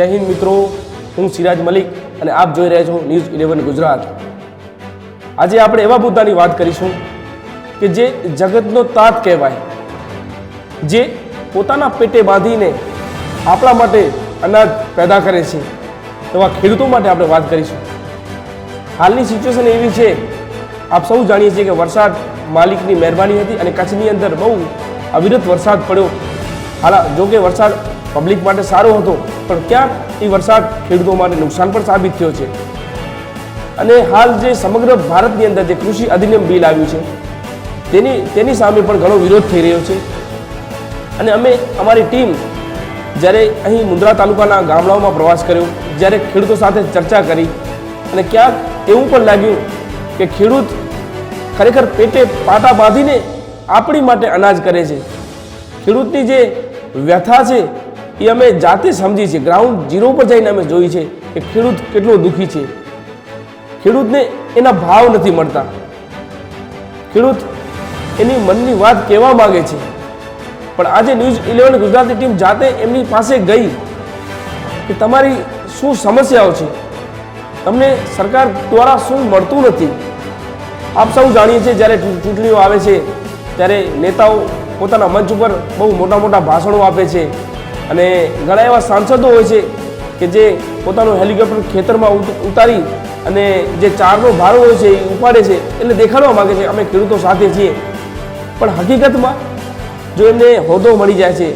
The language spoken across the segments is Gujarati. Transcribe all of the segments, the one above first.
જય હિન્દ મિત્રો, હું સિરાજ મલિક અને આપ જોઈ રહ્યા છો ન્યૂઝ ઇલેવન ગુજરાત. આજે આપણે એવા મુદ્દાની વાત કરીશું કે જે જગતનો તાત કહેવાય, જે પોતાના પેટે બાંધીને આપણા માટે અનાજ પેદા કરે છે, એવા ખેડૂતો માટે આપણે વાત કરીશું. હાલની સિચ્યુએશન એવી છે, આપ સૌ જાણીએ છીએ કે વરસાદ માલિકની મહેરબાની હતી અને કચ્છની અંદર બહુ અવિરત વરસાદ પડ્યો. હાલા, જોકે વરસાદ પબ્લિક માટે સારો હતો પણ ક્યાંક એ વરસાદ ખેડૂતો માટે નુકસાન પણ સાબિત થયો છે. અને હાલ જે સમગ્ર ભારતની અંદર જે કૃષિ અધિનિયમ બિલ આવ્યું છે, તેની તેની સામે પણ ઘણો વિરોધ થઈ રહ્યો છે. અને અમે, અમારી ટીમ જ્યારે અહીં મુન્દ્રા તાલુકાના ગામડાઓમાં પ્રવાસ કર્યો, જ્યારે ખેડૂતો સાથે ચર્ચા કરી, અને ક્યાંક એવું પણ લાગ્યું કે ખેડૂત ખરેખર પેટે પાટા બાંધીને આપણી માટે અનાજ કરે છે. ખેડૂતની જે વ્યથા છે એ અમે જાતે સમજી છે ગ્રાઉન્ડ ઝીરો પર જઈને અમે જોઈ છે કે ખેડૂત કેટલો દુઃખી છે. ખેડૂતને એના ભાવ નથી મળતા. ખેડૂત એની મનની વાત કહેવા માગે છે. પણ આજે ન્યૂઝ ઇલેવન ગુજરાતી ટીમ જાતે એમની પાસે ગઈ કે તમારી શું સમસ્યાઓ છે? તમને સરકાર દ્વારા શું મળતું નથી? આપ સૌ જાણીએ છીએ, જ્યારે ચૂંટણીઓ આવે છે, ત્યારે નેતાઓ પોતાના મંચ ઉપર બહુ મોટા મોટા ભાષણો આપે છે. અને ઘણા એવા સાંસદો હોય છે કે જે પોતાનું હેલિકોપ્ટર ખેતરમાં ઉતારી અને જે ચારનો ભારો હોય છે એ ઉપાડે છે એટલે દેખાડવા માગે છે, અમે ખેડૂતો સાથે છીએ. પણ હકીકતમાં જો એમને હોદ્દો મળી જાય છે,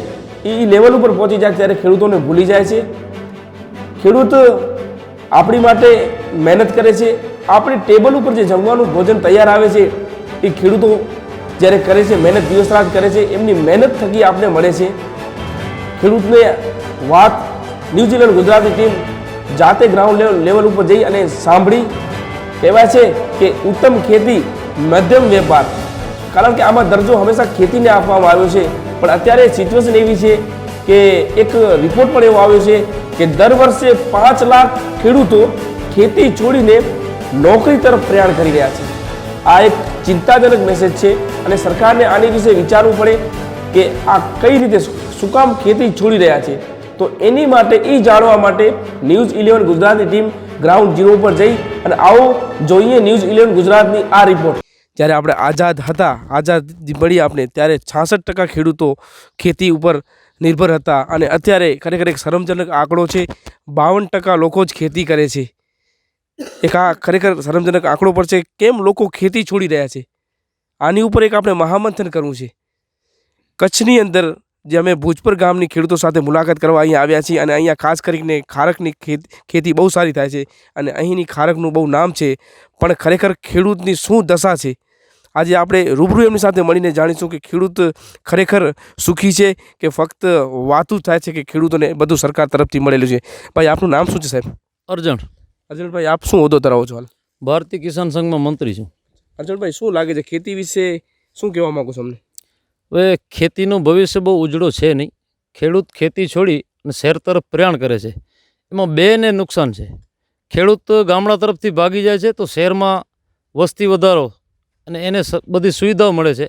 એ લેવલ ઉપર પહોંચી જાય ત્યારે ખેડૂતોને ભૂલી જાય છે. ખેડૂત આપણી માટે મહેનત કરે છે, આપણી ટેબલ ઉપર જે જમવાનું ભોજન તૈયાર આવે છે, એ ખેડૂતો જ્યારે કરે છે, મહેનત દિવસ રાત કરે છે, એમની મહેનત થકી આપણે મળે છે. ખેડૂતને વાત ન્યૂઝીલેન્ડ ગુજરાતી ટીમ જાતે ગ્રાઉન્ડ લેવલ લેવલ ઉપર જઈ અને સાંભળી. કહેવાય છે કે ઉત્તમ ખેતી મધ્યમ વેપાર. કારણ કે આમાં દરજ્જો હંમેશા ખેતીને આપવામાં આવ્યો છે. પણ અત્યારે સિચ્યુએશન એવી છે કે એક રિપોર્ટ પણ એવો આવ્યો છે કે દર વર્ષે પાંચ લાખ ખેડૂતો ખેતી છોડીને નોકરી તરફ પ્રયાણ કરી રહ્યા છે. આ એક ચિંતાજનક મેસેજ છે અને સરકારને આની વિશે વિચારવું પડે કે આ કઈ રીતે શું કામ ખેતી છોડી રહ્યા છે? તો એની માટે એ જાણવા માટે ન્યૂઝ ઇલેવન ગુજરાતની ટીમ ગ્રાઉન્ડ ઝીરો પર જઈ અને આવો જોઈએ ન્યૂઝ ઇલેવન ગુજરાતની આ રિપોર્ટ જ્યારે આપણે આઝાદ હતા, આઝાદ મળી આપણે ત્યારે છાસઠ ટકા ખેડૂતો ખેતી ઉપર નિર્ભર હતા અને અત્યારે ખરેખર એક શરમજનક આંકડો છે. બાવન ટકા લોકો જ ખેતી કરે છે. એક આ ખરેખર શરમજનક આંકડો પર છે. કેમ લોકો ખેતી છોડી રહ્યા છે? આની ઉપર એક આપણે મહામંથન કરવું છે. કચ્છની અંદર જે અમે ભુજપર ગામની ખેડૂતો સાથે મુલાકાત કરવા અહીંયા આવ્યા છીએ અને અહીંયા ખાસ કરીને ખારકની ખેત ખેતી બહુ સારી થાય છે અને અહીંની ખારકનું બહુ નામ છે પણ ખરેખર ખેડૂતની શું દશા છે? આજે આપણે રૂબરૂ એમની સાથે મળીને જાણીશું કે ખેડૂત ખરેખર સુખી છે કે ફક્ત વાતું થાય છે કે ખેડૂતોને બધું સરકાર તરફથી મળેલું છે? ભાઈ આપનું નામ શું છે સાહેબ? અર્જણ. અર્જણભાઈ આપ શું હોદ્દો ધરાવો છો હાલ? ભારતીય કિસાન સંઘમાં મંત્રી છું. અર્જણભાઈ શું લાગે છે? ખેતી વિશે શું કહેવા માગું છો અમને? હવે ખેતીનું ભવિષ્ય બહુ ઉજળો છે નહીં. ખેડૂત ખેતી છોડી અને શહેર તરફ પ્રયાણ કરે છે. એમાં બેને નુકસાન છે. ખેડૂત ગામડા તરફથી ભાગી જાય છે તો શહેરમાં વસ્તી વધારો અને એને બધી સુવિધાઓ મળે છે.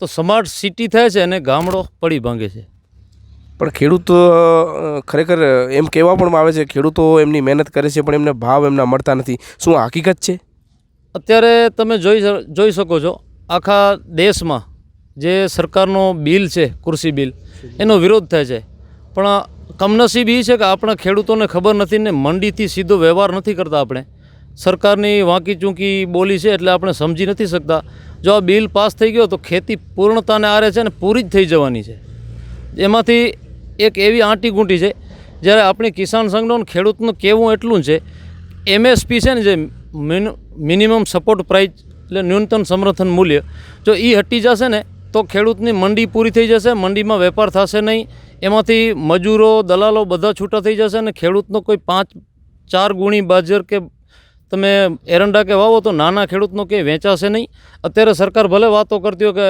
તો સ્માર્ટ સિટી થાય છે અને ગામડો પડી ભાંગે છે. પણ ખેડૂત ખરેખર એમ કહેવા પણ આવે છે ખેડૂતો એમની મહેનત કરે છે પણ એમને ભાવ એમના મળતા નથી. શું હકીકત છે? અત્યારે તમે જોઈ જોઈ શકો છો આખા દેશમાં જે સરકારનો બિલ છે, કૃષિ બિલ, એનો વિરોધ થાય છે. પણ કમનસીબ એ છે કે આપણા ખેડૂતોને ખબર નથી ને મંડીથી સીધો વ્યવહાર નથી કરતા આપણે. સરકારની વાંકી ચૂંકી બોલી છે એટલે આપણે સમજી નથી શકતા. જો આ બિલ પાસ થઈ ગયો તો ખેતી પૂર્ણતાને આરે છે ને પૂરી જ થઈ જવાની છે. એમાંથી એક એવી આંટી ગુંટી છે, જ્યારે આપણી કિસાન સંઘનું ખેડૂતનું કહેવું એટલું છે, એમએસપી છે ને જે મિન- મિનિમમ સપોર્ટ પ્રાઇસ એટલે ન્યૂનતમ સમર્થન મૂલ્ય, જો એ હટી જશે ને તો ખેડૂતની મંડી પૂરી થઈ જશે, મંડીમાં વેપાર થશે નહીં. એમાંથી મજૂરો, દલાલો બધા છૂટા થઈ જશે અને ખેડૂતનો કોઈ પાંચ, ચાર ગુણી બાજર કે તમે એરંડા કે વાવો તો નાના ખેડૂતનો કંઈ વેચાશે નહીં. અત્યારે સરકાર ભલે વાતો કરતી હોય કે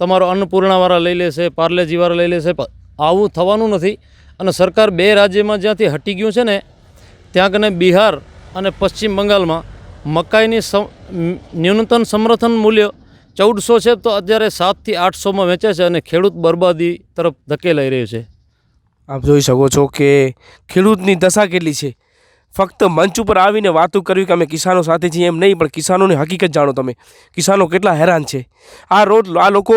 તમારો અન્નપૂર્ણાવાળા લઈ લેશે, પાર્લેજીવાળા લઈ લેશે આવું થવાનું નથી. અને સરકાર બે રાજ્યમાં જ્યાંથી હટી ગયું છે ને, ત્યાં કને બિહાર અને પશ્ચિમ બંગાળમાં મકાઈની ન્યૂનતમ સમર્થન મૂલ્ય ચૌદસો છે તો અત્યારે સાતથી આઠસોમાં વેચે છે અને ખેડૂત બરબાદી તરફ ધકેલાઈ રહ્યો છે. આપ જોઈ શકો છો કે ખેડૂતની દશા કેટલી છે. ફક્ત મંચ ઉપર આવીને વાતો કરવી કે અમે કિસાનો સાથે છીએ એમ નહીં, પણ કિસાનોની હકીકત જાણો તમે. કિસાનો કેટલા હેરાન છે. આ રોજ આ લોકો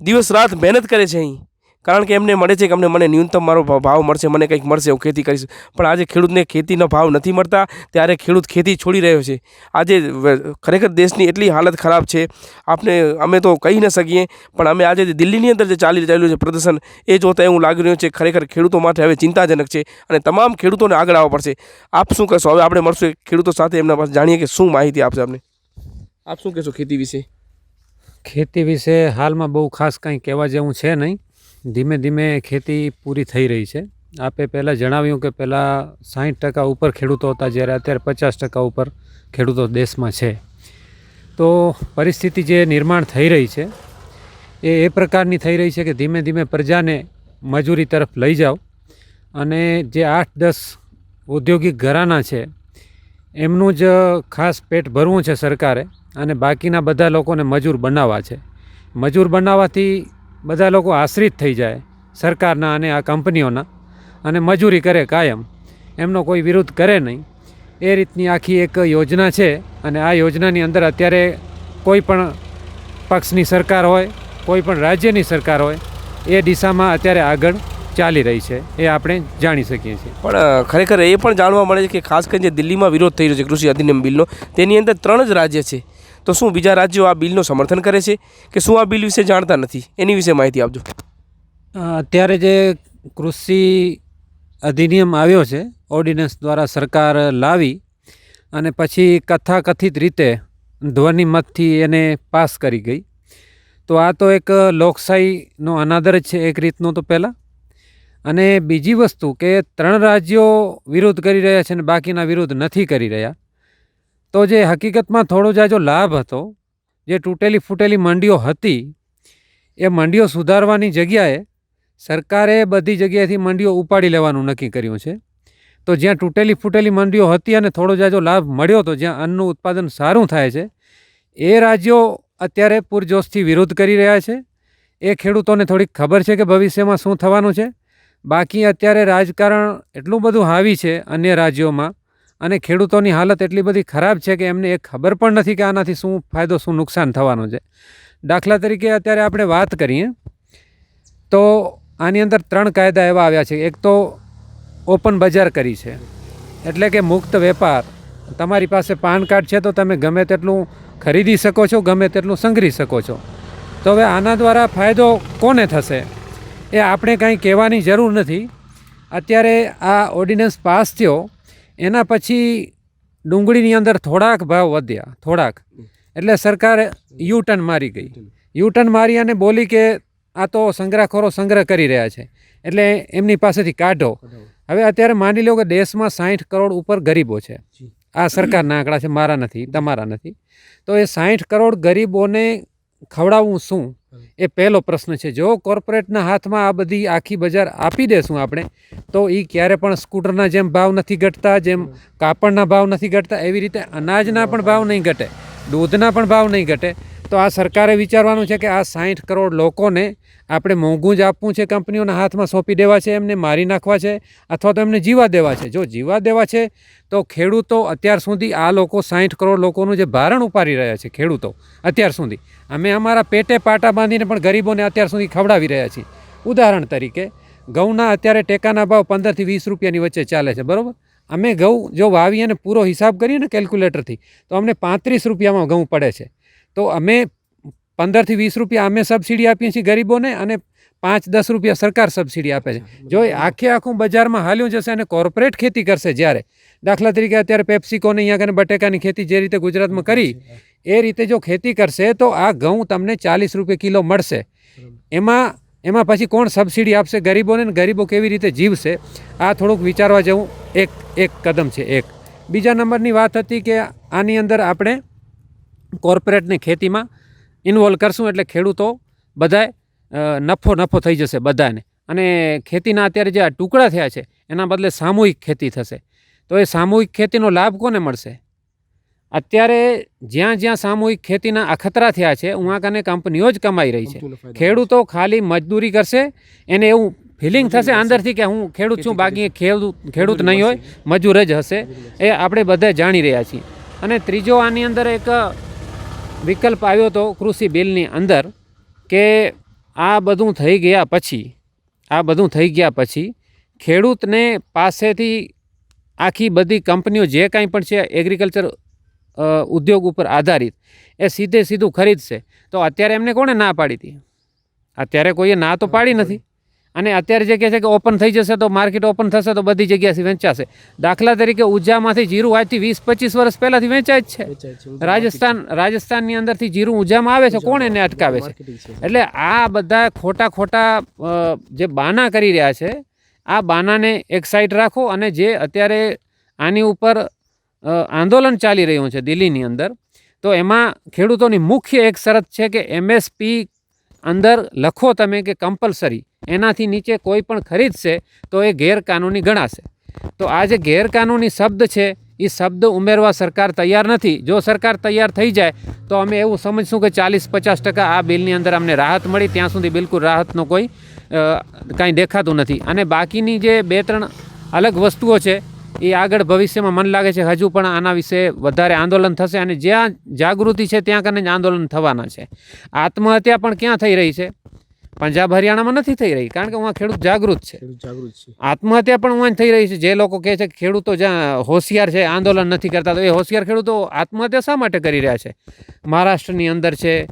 દિવસ રાત મહેનત કરે છે અહીં. કારણ કે એમને મળે છે કે અમને મને ન્યૂનતમ મારો ભાવ મળશે, મને કંઈક મળશે હું ખેતી કરીશ. પણ આજે ખેડૂતને ખેતીનો ભાવ નથી મળતા, ત્યારે ખેડૂત ખેતી છોડી રહ્યો છે. આજે ખરેખર દેશની એટલી હાલત ખરાબ છે આપણે અમે તો કહી ન શકીએ, પણ અમે આજે દિલ્હીની અંદર જે ચાલી રહેલું છે પ્રદર્શન, એ જોતા એવું લાગી રહ્યું છે, ખરેખર ખેડૂતો માટે હવે ચિંતાજનક છે અને તમામ ખેડૂતોને આગળ આવવા પડશે. આપ શું કહેશો? હવે આપણે મળશું ખેડૂતો સાથે, એમના પાસે જાણીએ કે શું માહિતી આપશે આપને. આપ શું કહેશો ખેતી વિશે? ખેતી વિશે હાલમાં બહુ ખાસ કંઈ કહેવા જેવું છે નહીં. ધીમે ધીમે ખેતી પૂરી થઈ રહી છે. આપે પહેલાં જણાવ્યું કે પહેલાં સાહીઠ ટકા ઉપર ખેડૂતો હતા, જ્યારે અત્યારે પચાસ ટકા ઉપર ખેડૂતો દેશમાં છે. તો પરિસ્થિતિ જે નિર્માણ થઈ રહી છે, એ એ પ્રકારની થઈ રહી છે કે ધીમે ધીમે પ્રજાને મજૂરી તરફ લઈ જાઓ અને જે આઠ દસ ઔદ્યોગિક ઘરાના છે, એમનું જ ખાસ પેટ ભરવું છે સરકારે અને બાકીના બધા લોકોને મજૂર બનાવવા છે. મજૂર બનાવવાથી બધા લોકો આશ્રિત થઈ જાય સરકારના અને આ કંપનીઓના અને મજૂરી કરે કાયમ. એમનો કોઈ વિરોધ કરે નહીં. એ રીતની આખી એક યોજના છે અને આ યોજનાની અંદર અત્યારે કોઈ પણ પક્ષની સરકાર હોય, કોઈ પણ રાજ્યની સરકાર હોય, એ દિશામાં અત્યારે આગળ ચાલી રહી છે. એ આપણે જાણી શકીએ છીએ. પણ ખરેખર એ પણ જાણવા મળે છે કે ખાસ કરીને જે દિલ્હીમાં વિરોધ થઈ રહ્યો છે કૃષિ અધિનિયમ બિલનો, તેની અંદર ત્રણ જ રાજ્ય છે. તો શું બીજા રાજ્યો આ બિલનું સમર્થન કરે છે કે શું આ બિલ વિશે જાણતા નથી? એની વિશે માહિતી આપજો. અત્યારે જે કૃષિ અધિનિયમ આવ્યો છે ઓર્ડિનન્સ દ્વારા સરકાર લાવી અને પછી કથાકથિત રીતે ધ્વનિમતથી એને પાસ કરી ગઈ. તો આ તો એક લોકશાહીનો અનાદર છે એક રીતનો તો પહેલાં. અને બીજી વસ્તુ કે ત્રણ રાજ્યો વિરોધ કરી રહ્યા છે અને બાકીના વિરોધ નથી કરી રહ્યા. તો જે હકીકતમાં થોડો જાજો લાભ હતો, જે તૂટેલી ફૂટેલી મંડીઓ હતી, એ મંડીઓ સુધારવાની જગ્યાએ સરકારે બધી જગ્યાએથી મંડીઓ ઉપાડી લેવાનું નક્કી કર્યું છે. તો જ્યાં તૂટેલી ફૂટેલી મંડીઓ હતી અને થોડો જાજો લાભ મળ્યો હતો જ્યાં અન્નનું ઉત્પાદન સારું થાય છે, એ રાજ્યો અત્યારે પૂરજોશથી વિરોધ કરી રહ્યા છે. એ ખેડૂતોને થોડીક ખબર છે કે ભવિષ્યમાં શું થવાનું છે. બાકી અત્યારે રાજકારણ એટલું બધું હાવી છે અન્ય રાજ્યોમાં અને ખેડૂતોની હાલત એટલી બધી ખરાબ છે કે એમને એ ખબર પણ નથી કે આનાથી શું ફાયદો, શું નુકસાન થવાનું છે. દાખલા તરીકે અત્યારે આપણે વાત કરીએ, તો આની અંદર ત્રણ કાયદા એવા આવ્યા છે. એક તો ઓપન બજાર કરી છે, એટલે કે મુક્ત વેપાર. તમારી પાસે પાન કાર્ડ છે તો તમે ગમે તેટલું ખરીદી શકો છો, ગમે તેટલું સંગ્રહી શકો છો. તો હવે આના દ્વારા ફાયદો કોને થશે? એ આપણે કાંઈ કહેવાની જરૂર નથી. અત્યારે આ ઓર્ડિનન્સ પાસ થયો એના પછી ડુંગળીની અંદર થોડાક ભાવ વધ્યા થોડાક. એટલે સરકાર યુટર્ન મારી ગઈ. યુ ટર્ન મારી અને બોલી કે આ તો સંગ્રહખોરો સંગ્રહ કરી રહ્યા છે. એટલે એમની પાસેથી કાઢો. હવે અત્યારે માની લો કે દેશમાં સાઠ કરોડ ઉપર ગરીબો છે. આ સરકારના આંકડા છે મારા નથી તમારા નથી. તો એ સાઠ કરોડ ગરીબોને ખવડાવવું શું એ પહેલો પ્રશ્ન છે. જો કોર્પોરેટના હાથમાં આ બધી આખી બજાર આપી દેશું આપણે તો એ ક્યારે પણ સ્કૂટરના જેમ ભાવ નથી ઘટતા જેમ કાપડના ભાવ નથી ઘટતા એવી રીતે અનાજના પણ ભાવ નહીં ઘટે દૂધના પણ ભાવ નહીં ઘટે. તો આ સરકારે વિચારવાનું છે કે આ સાઠ કરોડ લોકોને આપણે મોંઘું જ આપવું છે કંપનીઓના હાથમાં સોંપી દેવા છે, એમને મારી નાખવા છે અથવા તો એમને જીવા દેવા છે. જો જીવા દેવા છે, તો ખેડૂતો અત્યાર સુધી આ લોકો સાઠ કરોડ લોકોનું જે ભારણ ઉપાડી રહ્યા છે, ખેડૂતો અત્યાર સુધી. અમે અમારા પેટે પાટા બાંધીને પણ ગરીબોને અત્યાર સુધી ખવડાવી રહ્યા છીએ. ઉદાહરણ તરીકે, ઘઉંના અત્યારે ટેકાના ભાવ પંદરથી વીસ રૂપિયાની વચ્ચે ચાલે છે, બરાબર? અમે ઘઉં જો વાવીએ અને પૂરો હિસાબ કરીએ ને કેલ્ક્યુલેટરથી તો અમને પાંત્રીસ રૂપિયામાં ઘઉં પડે છે. તો અમે પંદરથી વીસ રૂપિયા અમે સબસિડી આપીએ છીએ ગરીબોને અને પાંચ દસ રૂપિયા સરકાર સબસિડી આપે છે. જો એ આખે આખું બજારમાં હાલ્યું જશે અને કોર્પોરેટ ખેતી કરશે જ્યારે દાખલા તરીકે અત્યારે પેપ્સિકોને અહીંયા કને બટેકાની ખેતી જે રીતે ગુજરાતમાં કરી એ રીતે જો ખેતી કરશે તો આ ઘઉં તમને ચાલીસ રૂપિયા કિલો મળશે. એમાં એમાં પછી કોણ સબસિડી આપશે ગરીબોને ને ગરીબો કેવી રીતે જીવશે? આ થોડુંક વિચારવા જેવું એક એક કદમ છે એક. બીજા નંબરની વાત હતી કે આની અંદર આપણે કોર્પોરેટને ખેતીમાં ઇન્વોલ્વ કરશું એટલે ખેડૂતો બધાએ નફો નફો થઈ જશે બધાને. અને ખેતીના અત્યારે જે આ ટુકડા થયા છે એના બદલે સામૂહિક ખેતી થશે. તો એ સામૂહિક ખેતીનો લાભ કોને મળશે? અત્યારે જ્યાં જ્યાં સામૂહિક ખેતીના અખતરા થયા છે ઉहाँ કને કંપનીઓ જ કમાઈ રહી છે. ખેડૂતો ખાલી મજદૂરી કરશે એને એવું ફિલિંગ થશે અંદરથી કે હું ખેડૂત છું બાકી ખેડૂત ખેડૂત નહીં હોય મજૂર જ હશે. એ આપણે બધા જાણી રહ્યા છીએ. અને ત્રીજો આની અંદર એક વિકલ્પ આવ્યો હતો કૃષિ બિલની અંદર કે આ બધું થઈ ગયા પછી, આ બધું થઈ ગયા પછી ખેડૂતને પાસેથી આખી બધી કંપનીઓ જે કાંઈ પણ છે એગ્રીકલ્ચર ઉદ્યોગ ઉપર આધારિત એ સીધે સીધું ખરીદશે. તો અત્યારે એમને કોણે ના પાડી હતી? અત્યારે કોઈએ ના તો પાડી નથી. અને અત્યારે જે કહે છે કે ઓપન થઈ જશે તો માર્કેટ ઓપન થશે તો બધી જગ્યાએથી વેચાશે. દાખલા તરીકે ઉજામાંથી જીરું આજથી વીસ પચીસ વર્ષ પહેલાંથી વેચાય જ છે. રાજસ્થાન રાજસ્થાનની અંદરથી જીરું ઉજામાં આવે છે કોણ એને અટકાવે છે? એટલે આ બધા ખોટા ખોટા જે બાના કરી રહ્યા છે આ બાનાને એક સાઈડ રાખો અને જે અત્યારે આની ઉપર આંદોલન ચાલી રહ્યું છે દિલ્હીની અંદર તો એમાં ખેડૂતોની મુખ્ય એક શરત છે કે એમએસપી અંદર લખો તમે કે કમ્પલસરી એનાથી નીચે કોઈ પણ ખરીદશે તો એ ગેરકાનૂની ગણાશે. તો આ જે ગેરકાનૂની શબ્દ છે એ શબ્દ ઉમેરવા સરકાર તૈયાર નથી. જો સરકાર તૈયાર થઈ જાય, તો અમે એવું સમજશું કે ચાલીસ પચાસ ટકા આ બિલની અંદર અમને રાહત મળી. ત્યાં સુધી બિલકુલ રાહતનો કોઈ કાંઈ દેખાતું નથી. અને બાકીની જે બે ત્રણ અલગ વસ્તુઓ છે એ આગળ ભવિષ્યમાં મન લાગે છે હજુ પણ આના વિશે વધારે આંદોલન થશે. અને જ્યાં જાગૃતિ છે, ત્યાં કને જ આંદોલન થવાના છે. આત્મહત્યા પણ ક્યાં થઈ રહી છે? પંજાબ હરિયાણામાં નથી થઈ રહી કારણ કે હું ખેડૂત જાગૃત છે. જાગૃત છે. આત્મહત્યા પણ હું થઈ રહી છે. જે લોકો કહે છે કે ખેડૂતો જ્યાં હોશિયાર છે આંદોલન નથી કરતા તો એ હોશિયાર ખેડૂતો આત્મહત્યા શા માટે કરી રહ્યા છે? મહારાષ્ટ્રની અંદર છે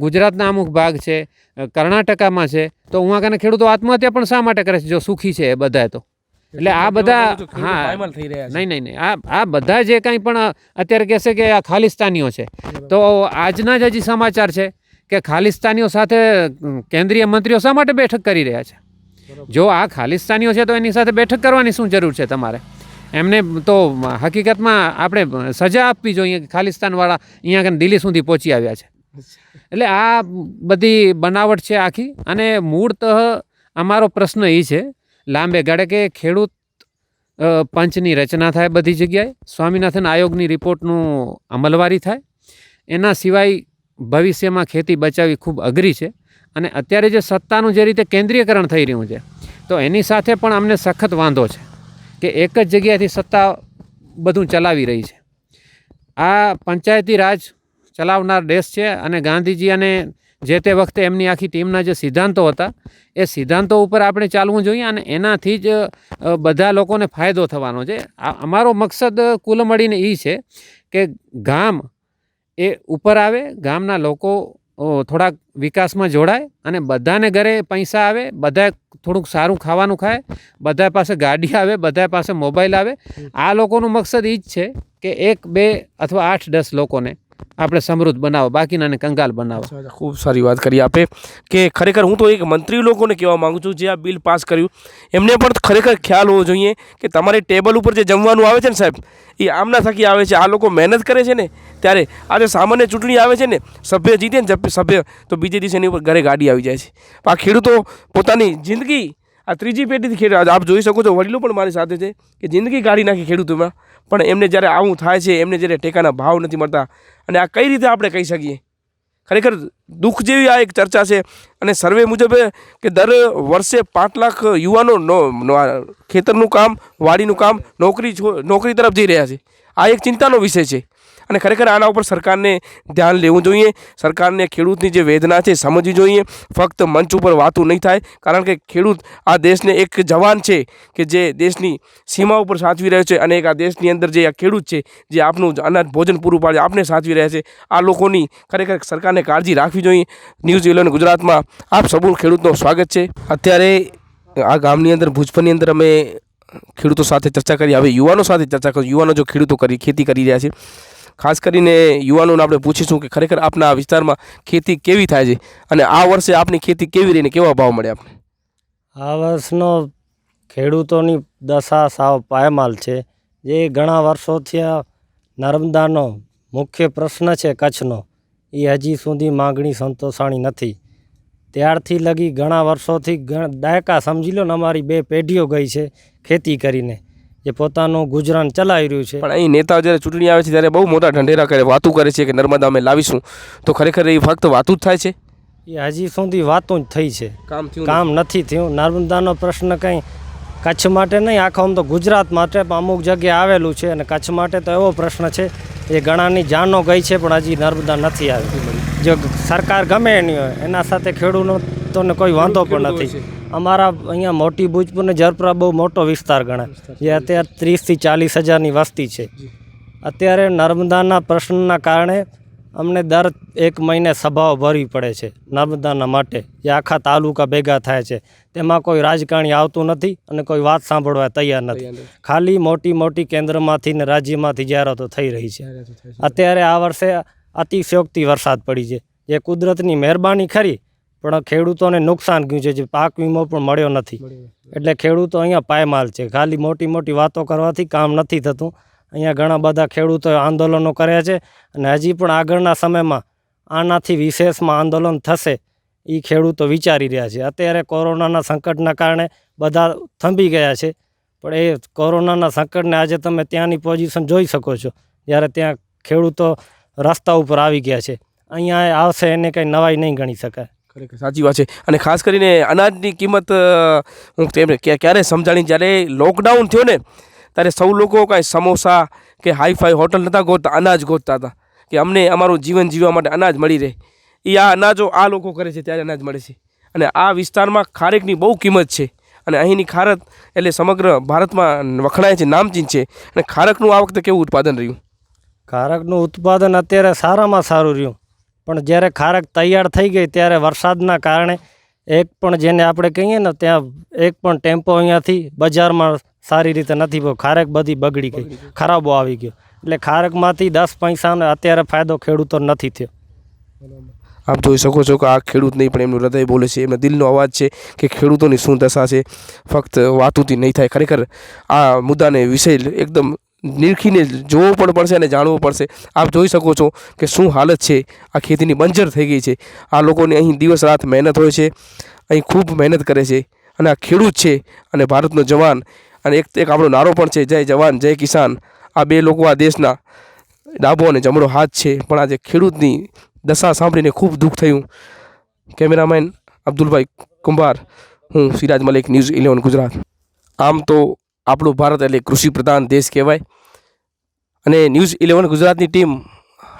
ગુજરાતના અમુક ભાગ છે કર્ણાટકામાં છે તો હું કને ખેડૂતો આત્મહત્યા પણ શા માટે કરે છે? જો સુખી છે એ બધાએ તો. એટલે આ બધા હા. નહીં નહીં નહીં. આ આ બધા જે કાંઈ પણ અત્યારે કહેશે કે આ ખાલિસ્તાનીઓ છે. તો આજના જ હજી સમાચાર છે. કે ખાલિસ્તાનીઓ સાથે કેન્દ્રીય મંત્રીઓ શા માટે બેઠક કરી રહ્યા છે? જો આ ખાલિસ્તાનીઓ છે તો એની સાથે બેઠક કરવાની શું જરૂર છે તમારે? એમને તો હકીકતમાં આપણે સજા આપવી જોઈએ કે ખાલિસ્તાનવાળા અહીંયા કને દિલ્હી સુધી પહોંચી આવ્યા છે. એટલે આ બધી બનાવટ છે આખી. અને મૂળતઃ અમારો પ્રશ્ન એ છે લાંબે ગાળે કે ખેડૂત પંચની રચના થાય બધી જગ્યાએ? સ્વામિનાથન આયોગની રિપોર્ટનું અમલવારી થાય? એના સિવાય ભવિષ્યમાં ખેતી બચાવવી ખૂબ અઘરી છે અને અત્યારે જે સત્તાનું જે રીતે કેન્દ્રીયકરણ થઈ રહ્યું છે, તો એની સાથે પણ અમને સખત વાંધો છે કે એક જ જગ્યાએથી સત્તા બધું ચલાવી રહી છે. આ પંચાયતી રાજ ચલાવનાર દેશ છે અને ગાંધીજી અને જે તે વખતે એમની આખી ટીમના જે સિદ્ધાંતો હતા, એ સિદ્ધાંતો ઉપર આપણે ચાલવું જોઈએ અને એનાથી જ બધા લોકોને ફાયદો થવાનો છે. અમારો મકસદ કુલ મળીને એ છે કે ગામ એ ઉપર આવે ગામના લોકો થોડાક વિકાસમાં જોડાય અને બધાને ઘરે પૈસા આવે બધા થોડુંક સારું ખાવાનું ખાય બધા પાસે ગાડી આવે બધા પાસે મોબાઈલ આવે. આ લોકોનું મકસદ એ જ છે કે એક બે અથવા આઠ દસ લોકોને આપણે સમૃદ્ધ બનાવો, બાકીનાને કંગાલ બનાવો. ખૂબ સારી વાત કરી આપે. કે ખરેખર હું તો એક મંત્રી લોકોને કહેવા માંગુ છું, જે આ બિલ પાસ કર્યું. એમને પણ ખરેખર ખ્યાલ હોવો જોઈએ કે તમારી ટેબલ ઉપર જે જમવાનું આવે છે ને સાહેબ, એ આમના થકી આવે છે. આ લોકો મહેનત કરે છે ને, ત્યારે આજે સામાન્ય ચૂંટણી આવે છે ને, સભ્ય જીતે ને સભ્ય, તો બીજે દિવસે એની ઉપર ઘરે ગાડી આવી જાય છે. આ ખેડૂતો પોતાની જિંદગી, આ ત્રીજી પેઢીથી ખેડ આપ જોઈ શકો છો, વડીલો પણ મારી સાથે છે, કે જિંદગી કાઢી નાખી ખેડૂતોમાં. પણ એમને જ્યારે આવું થાય છે, એમને જ્યારે ટેકાના ભાવ નથી મળતા, અને આ કઈ રીતે આપણે કહી શકીએ? ખરેખર દુઃખ જેવી આ એક ચર્ચા છે, અને સર્વે મુજબ કે દર વર્ષે પાંચ લાખ યુવાનો ખેતરનું કામ, વાડીનું કામ, નોકરી નોકરી તરફ જઈ રહ્યા છે. આ એક ચિંતાનો વિષય છે. અને ખરેખર આના ઉપર સરકારને ધ્યાન લેવું જોઈએ. સરકારને ખેડૂતની જે વેદના છે સમજવી જોઈએ. ફક્ત મંચ ઉપર વાતું નહીં થાય. કારણ કે ખેડૂત આ દેશને એક જવાન છે કે જે દેશની સીમા ઉપર સાચવી રહ્યો છે અને એક આ દેશની અંદર જે આ ખેડૂત છે, જે આપનું અનાજ ભોજન પૂરું પાડે, આપને સાચવી રહ્યા છે. આ લોકોની ખરેખર સરકારને કાળજી રાખવી જોઈએ. ન્યૂઝ ઇલેવન ગુજરાતમાં આપ સબૂર ખેડૂતનું સ્વાગત છે. અત્યારે આ ગામની અંદર ભુજપરની અંદર અમે ખેડૂતો સાથે ચર્ચા કરી. હવે યુવાનો સાથે ચર્ચા કરી. યુવાનો જો ખેડૂતો કરી, ખેતી કરી રહ્યા છે. ખાસ કરીને યુવાનોને આપણે પૂછીશું કે ખરેખર આપના વિસ્તારમાં ખેતી કેવી થાય છે અને આ વર્ષે આપની ખેતી કેવી રહીને કેવા ભાવ મળે આપને? આ વર્ષનો ખેડૂતોની દશા સાવ પાયમાલ છે. જે ઘણા વર્ષોથી આ નર્મદાનો મુખ્ય પ્રશ્ન છે કચ્છનો. એ હજી સુધી માગણી સંતોષાણી નથી. ત્યારથી લગી ઘણા વર્ષોથી દાયકા સમજી લો ને અમારી બે પેઢીઓ ગઈ છે ખેતી કરીને. જે પોતાનું ગુજરાન ચલાવી રહ્યું છે. પણ અહીં નેતાઓ જ્યારે ચૂંટણી આવે છે ત્યારે બહુ મોટા ઢંઢેરા કરે વાતું કરે છે કે નર્મદા અમે લાવીશું. તો ખરેખર એ ફક્ત વાતું જ થાય છે? એ હજી સુધી વાતો જ થઈ છે. કામ થયું કામ નથી થયું. નર્મદાનો પ્રશ્ન કંઈ કચ્છ માટે નહીં આખો આમ તો ગુજરાત માટે પણ અમુક જગ્યાએ આવેલું છે અને કચ્છ માટે તો એવો પ્રશ્ન છે. એ ઘણાની જાનો ગઈ છે પણ હજી નર્મદા નથી આવી. જો સરકાર ગમે એની હોય એના સાથે ખેડૂતોને કોઈ વાંધો પણ નથી. અમારા અહીંયા મોટી ભુજપુર ને જરપરા બહુ મોટો વિસ્તાર ગણાય. જે અત્યારે ત્રીસથી ચાલીસ હજારની વસ્તી છે. અત્યારે નર્મદાના પ્રશ્નના કારણે અમને દર એક મહિને સભાઓ ભરવી પડે છે નર્મદાના માટે. જે આખા તાલુકા ભેગા થાય છે. તેમાં કોઈ રાજકારણી આવતું નથી અને કોઈ વાત સાંભળવા તૈયાર નથી. ખાલી મોટી મોટી કેન્દ્રમાંથી ને રાજ્યમાંથી જાહેરાતો થઈ રહી છે. અત્યારે આ વર્ષે અતિશયોક્તિ વરસાદ પડી છે. જે કુદરતની મહેરબાની ખરી પણ ખેડૂતોને નુકસાન ગયું છે જે પાક વીમો પણ મળ્યો નથી. એટલે ખેડૂતો અહીંયા પાયમાલ છે. ખાલી મોટી મોટી વાતો કરવાથી કામ નથી થતું. અહીંયા ઘણા બધા ખેડૂતોએ આંદોલનો કર્યા છે અને હજી પણ આગળના સમયમાં આનાથી વિશેષમાં આંદોલન થશે એ ખેડૂતો વિચારી રહ્યા છે. અત્યારે કોરોનાના સંકટના કારણે બધા થંભી ગયા છે પણ એ કોરોનાના સંકટને આજે તમે ત્યાંની પોઝિશન જોઈ શકો છો જ્યારે ત્યાં ખેડૂતો રસ્તા ઉપર આવી ગયા છે. અહીંયા આવશે એને કંઈ નવાઈ નહીં ગણી શકાય. ખરેખર સાચી વાત છે. અને ખાસ કરીને અનાજની કિંમત હું તેમને ક્યારે સમજાણી? જ્યારે લોકડાઉન થયો ને, ત્યારે સૌ લોકો કાંઈ સમોસા કે હાઈફાઈ હોટલ નહોતા ગોતતા, અનાજ ગોતતા હતા. કે અમને અમારું જીવન જીવવા માટે અનાજ મળી રહે. એ આ અનાજો આ લોકો કરે છે, ત્યારે અનાજ મળે છે. અને આ વિસ્તારમાં ખારેકની બહુ કિંમત છે. અને અહીંની ખારક એટલે સમગ્ર ભારતમાં વખણાય છે, નામચીન છે. અને ખારકનું આ વખતે કેવું ઉત્પાદન રહ્યું? ખારકનું ઉત્પાદન અત્યારે સારામાં સારું રહ્યું. પણ જ્યારે ખારક તૈયાર થઈ ગઈ ત્યારે વરસાદના કારણે એક પણ જેને આપણે કહીએ ને ત્યાં એક પણ ટેમ્પો અહીંયાથી બજારમાં સારી રીતે નથી પહોંચ્યો. ખારેક બધી બગડી ગઈ ખરાબો આવી ગયો. એટલે ખારકમાંથી દસ પૈસાનો અત્યારે ફાયદો ખેડૂતો નથી થયો. આપ જોઈ શકો છો કે આ ખેડૂત નહીં પણ એમનું હૃદય બોલે છે. એમના દિલનો અવાજ છે કે ખેડૂતોની શું દશા છે. ફક્ત વાતોથી નહીં થાય. ખરેખર આ મુદ્દાને વિષય એકદમ નિરખીને જોવો પણ પડશે અને જાણવું પડશે. આપ જોઈ શકો છો કે શું હાલત છે. આ ખેતીની બંજર થઈ ગઈ છે. આ લોકોને અહીં દિવસ રાત મહેનત હોય છે. અહીં ખૂબ મહેનત કરે છે. અને આ ખેડૂત છે અને ભારતનો જવાન. અને એક એક આપણો નારો પણ છે. જય જવાન, જય કિસાન. આ બે લોકો આ દેશના ડાબો અને જમણો હાથ છે. પણ આજે ખેડૂતની દશા સાંભળીને ખૂબ દુઃખ થયું. કેમેરામેન અબ્દુલભાઈ કુંભાર. હું સિરાજ મલિક, ન્યૂઝ ઇલેવન ગુજરાત. આમ તો આપણું ભારત એટલે કૃષિ પ્રધાન દેશ કહેવાય. અને ન્યૂઝ ઇલેવન ગુજરાતની ટીમ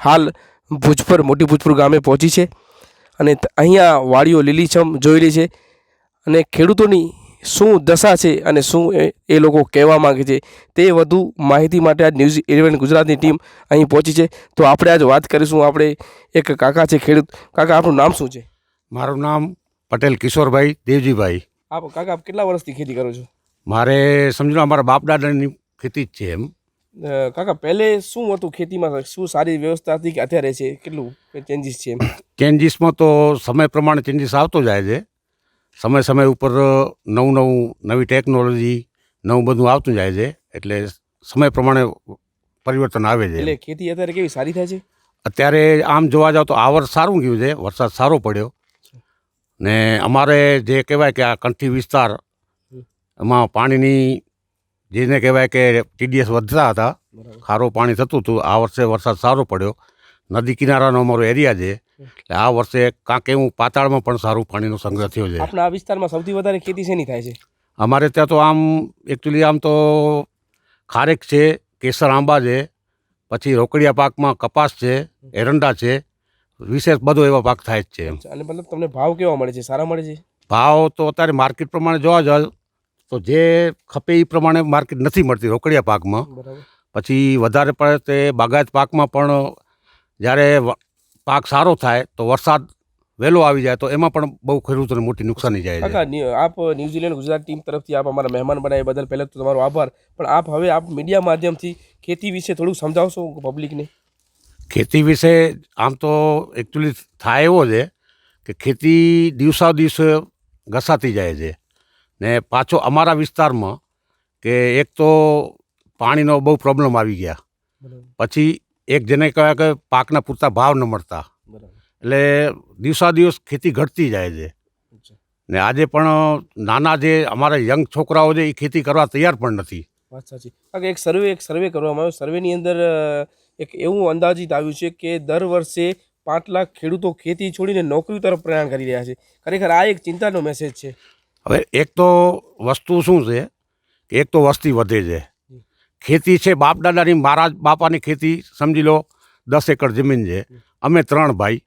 હાલ ભુજપર મોટી ભુજપુર ગામે પહોંચી છે. અને અહીંયા વાડીઓ લીલીછમ જોઈ રહી છે. અને ખેડૂતોની શું દશા છે અને શું એ એ લોકો કહેવા માગે છે તે વધુ માહિતી માટે આજ ન્યૂઝ ઇલેવન ગુજરાતની ટીમ અહીં પહોંચી છે. તો આપણે આજ વાત કરીશું. આપણે એક કાકા છે ખેડૂત. કાકા આપણું નામ શું છે? મારું નામ પટેલ કિશોરભાઈ દેવજીભાઈ. આપ કાકા આપ કેટલા વર્ષથી ખેતી કરો છો? મારે સમજો અમારા બાપ દાદાની ખેતી જ છે એમ. કાકા પહેલે શું હતું ખેતીમાં? શું સારી વ્યવસ્થા હતી કે અત્યારે છે? કેટલું ચેન્જીસ છે ચેન્જીસમાં તો સમય પ્રમાણે ચેન્જીસ આવતો જાય છે. સમય સમય ઉપર નવું નવું નવી ટેકનોલોજી નવું બધું આવતું જાય છે. એટલે સમય પ્રમાણે પરિવર્તન આવે છે એટલે ખેતી અત્યારે કેવી સારી થાય છે? અત્યારે આમ જોવા જાવ તો આ વર્ષ સારું ગયું છે. વરસાદ સારો પડ્યો. ને અમારે જે કહેવાય કે આ કંઠી વિસ્તાર એમાં પાણીની જેને કહેવાય કે ટીડીએસ વધતા હતા ખારું પાણી થતું હતું આ વર્ષે વરસાદ સારો પડ્યો. નદી કિનારાનો અમારો એરિયા છે એટલે આ વર્ષે કાંક એવું પાતાળમાં પણ સારું પાણીનો સંગ્રહ થયો છે. આપણા આ વિસ્તારમાં સૌથી વધારે ખેતી શેની થાય છે? અમારે ત્યાં તો આમ એકચ્યુઅલી આમ તો ખારેક છે કેસર આંબા છે પછી રોકડિયા પાકમાં કપાસ છે એરંડા છે વિશેષ બધો એવા પાક થાય જ છે અને મતલબ તમને ભાવ કેવા મળે છે? સારા મળે છે? ભાવ તો અત્યારે માર્કેટ પ્રમાણે જોવા જાવ તો જે ખપે એ પ્રમાણે માર્કેટ નથી મળતી રોકડિયા પાકમાં. પછી વધારે પડે તે બાગાયત પાકમાં પણ જ્યારે પાક સારો થાય તો વરસાદ વહેલો આવી જાય તો એમાં પણ બહુ ખેડૂતોને મોટી નુકસાની જાય છે. આપ ન્યૂઝીલેન્ડ ગુજરાત ટીમ તરફથી આપ અમારા મહેમાન બનાવ્યા બદલ પહેલાં તો તમારો આભાર. પણ આપ હવે આપ મીડિયા માધ્યમથી ખેતી વિશે થોડું સમજાવશો પબ્લિકને? ખેતી વિશે આમ તો એકચ્યુઅલી થાય એવો છે કે ખેતી દિવસા દિવસે ઘસાતી જાય છે. ને પાછો અમારા વિસ્તારમાં કે એક તો પાણીનો બહુ પ્રોબ્લેમ આવી ગયા. પછી એક જેને કહેવાય કે પાકના પૂરતા ભાવ ન મળતા. એટલે દિવસા દિવસ ખેતી ઘટતી જાય છે. ને આજે પણ નાના જે અમારા યંગ છોકરાઓ છે એ ખેતી કરવા તૈયાર પણ નથી. વાત સાચી. કાકા એક સર્વે એક સર્વે કરવામાં આવ્યો. સર્વેની અંદર એક એવું અંદાજિત આવ્યું છે કે દર વર્ષે પાંચ લાખ ખેડૂતો ખેતી છોડીને નોકરી તરફ પ્રયાણ કરી રહ્યા છે. ખરેખર આ એક ચિંતાનો મેસેજ છે. હવે એક તો વસ્તુ શું છે કે એક તો વસ્તી વધે છે. ખેતી છે બાપ દાદાની મારા બાપાની ખેતી સમજી લો દસ એકર જમીન છે. અમે ત્રણ ભાઈ.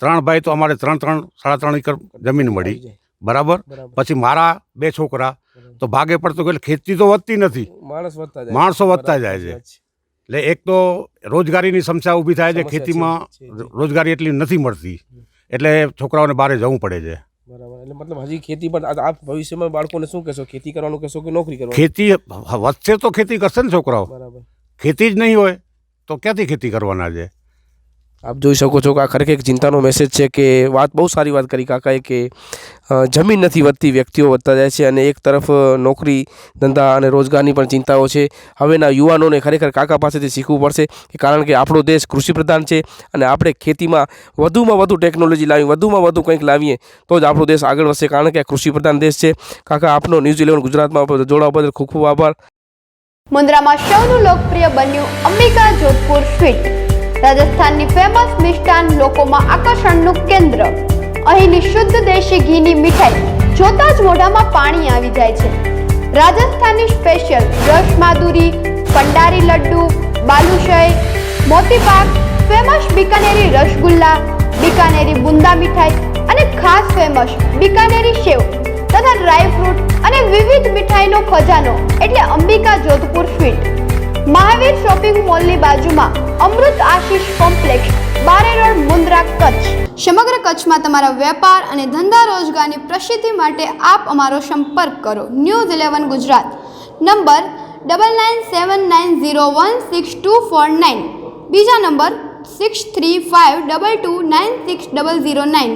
ત્રણ ભાઈ તો અમારે ત્રણ ત્રણ સાડા ત્રણ એકર જમીન મળી. બરાબર? પછી મારા બે છોકરા તો ભાગે પડતો કે ખેતી તો વધતી નથી. માણસ વધતા માણસો વધતા જાય છે. એટલે એક તો રોજગારીની સમસ્યા ઊભી થાય છે ખેતીમાં. રોજગારી એટલી નથી મળતી. એટલે છોકરાઓને બહાર જવું પડે છે. બરાબર. એટલે મતલબ હજી ખેતી પર આપ ભવિષ્યમાં બાળકોને શું કહેશો? ખેતી કરવાનું કહેશો કે નોકરી કરવાનું? ખેતી વધશે તો ખેતી કરશે ને છોકરાઓ. બરાબર. ખેતી જ નહીં હોય તો ક્યાંથી ખેતી કરવાના છે? આપ જોઈ શકો છો કે આ ખરેખર એક ચિંતાનો મેસેજ છે કે વાત બહુ સારી વાત કરી કાકાએ કે જમીન નથી વધતી, વ્યક્તિઓ વધતા જાય છે અને એક તરફ નોકરી, ધંધા અને રોજગારની પણ ચિંતાઓ છે. હવેના યુવાનોને ખરેખર કાકા પાસેથી શીખવું પડશે કારણ કે આપણો દેશ કૃષિપ્રધાન છે અને આપણે ખેતીમાં વધુમાં વધુ ટેકનોલોજી લાવી વધુમાં વધુ કંઈક લાવીએ, તો જ આપણો દેશ આગળ વધશે કારણ કે આ કૃષિપ્રધાન દેશ છે. કાકા, આપનો ન્યૂઝ ઇલેવન ગુજરાતમાં જોડાવા બદલ ખૂબ ખૂબ આભાર. મુન્દ્રામાં સૌનું લોકપ્રિય બન્યું અંબિકા જોધપુર સ્વીટ રાજસ્થાનની ફેમસ મિષ્ટાન લોકોમાં આકર્ષણનું કેન્દ્ર. અહીંની શુદ્ધ દેશી ઘીની મીઠાઈ જોતા જ મોઢામાં પાણી આવી જાય છે. રાજસ્થાની સ્પેશિયલ રસ માધુરી, પંડારી લડ્ડુ, બાલુશય, મોતીપાક ફેમસ બિકાનેરી રસગુલ્લા, બિકાનેરી બુંદા મીઠાઈ અને ખાસ ફેમસ બિકાનેરી સેવ તથા ડ્રાય ફ્રૂટ અને વિવિધ મીઠાઈનો ખજાનો એટલે અંબિકા જોધપુર સ્વીટ મહાવીર શોપિંગ મોલની બાજુમાં અમૃત આશીષ કોમ્પ્લેક્સ બારે રોડ મુન્દ્રા કચ્છ. સમગ્ર કચ્છમાં તમારા વેપાર અને ધંધા રોજગારની પ્રસિદ્ધિ માટે આપ અમારો સંપર્ક કરો. News eleven Gujarat. Number double nine seven nine zero one six two four nine બીજા number six three five double two nine six double zero nine